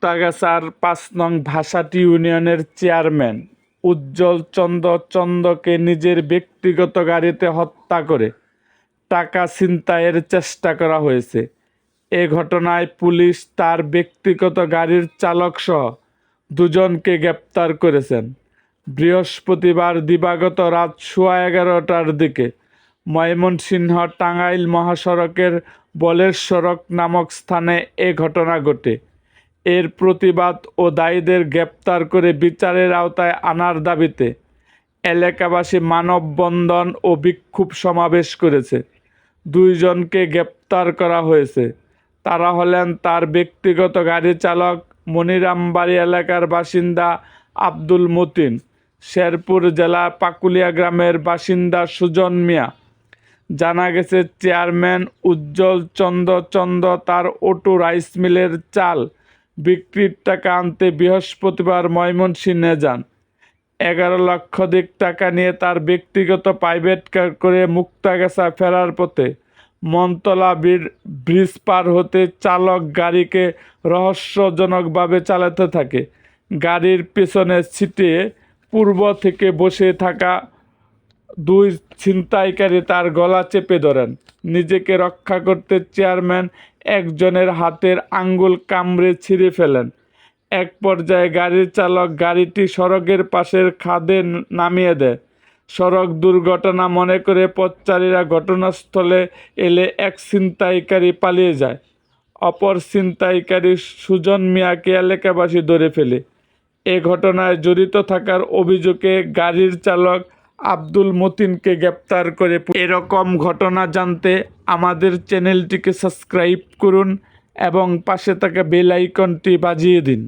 মুক্তাগাছার পাঁচ নং ভাষাটি ইউনিয়নের চেয়ারম্যান। উজ্জ্বল চন্দ্র চন্দকে নিজের ব্যক্তিগত গাড়িতে হত্যা করে টাকা ছিনতাইয়ের চেষ্টা করা হয়েছে। এ ঘটনায় পুলিশ তার ব্যক্তিগত গাড়ির চালকসহ দুজনকে গ্রেপ্তার করেছেন। বৃহস্পতিবার দিবাগত রাত সোয়া এগারোটার দিকে ময়মনসিংহ টাঙ্গাইল মহাসড়কের বলের সড়ক নামক স্থানে এ ঘটনা ঘটে। এর প্রতিবাদ ও দায়ীদের গ্রেপ্তার করে বিচারের আওতায় আনার দাবিতে এলাকাবাসী মানববন্ধন ও বিক্ষোভ সমাবেশ করেছে। দুইজনকে গ্রেপ্তার করা হয়েছে। তারা হলেন তার ব্যক্তিগত গাড়ি চালক মনিরামবাড়ি এলাকার বাসিন্দা আব্দুল মতিন, শেরপুর জেলা পাকুলিয়া গ্রামের বাসিন্দা সুজন মিয়া। জানা গেছে, চেয়ারম্যান উজ্জ্বল চন্দ্র চন্দ্র তার অটো রাইস মিলের চাল বিক্রির টাকা আনতে বৃহস্পতিবার ময়মনসিংহে যান। এগারো লক্ষাধিক টাকা নিয়ে তার ব্যক্তিগত প্রাইভেট কার করে মুক্তাগাছা ফেরার পথে মন্তলা বীর- ব্রিজ পার হতে চালক গাড়িকে রহস্যজনকভাবে চালাতে থাকে। গাড়ির পেছনে সিটে পূর্ব থেকে বসে থাকা দুই ছিনতাইকারী তার গলা চেপে ধরেন। নিজেকে রক্ষা করতে চেয়ারম্যান একজনের হাতের আঙ্গুল কামড়ে ছিঁড়ে ফেলেন। এক পর্যায়ে গাড়ির চালক গাড়িটি সড়কের পাশের খাদে নামিয়ে দেয়। সড়ক দুর্ঘটনা মনে করে পথচারীরা ঘটনাস্থলে এলে এক ছিনতাইকারী পালিয়ে যায়। অপর ছিনতাইকারী সুজন মিয়াকে এলাকাবাসী ধরে ফেলে। এ ঘটনায় জড়িত থাকার অভিযোগে গাড়ির চালক আব্দুল মতিনকে গ্রেপ্তার করে এরকম ঘটনা জানতে আমাদের চ্যানেলটিকে সাবস্ক্রাইব করুন এবং পাশে থাকা বেল আইকনটি বাজিয়ে দিন।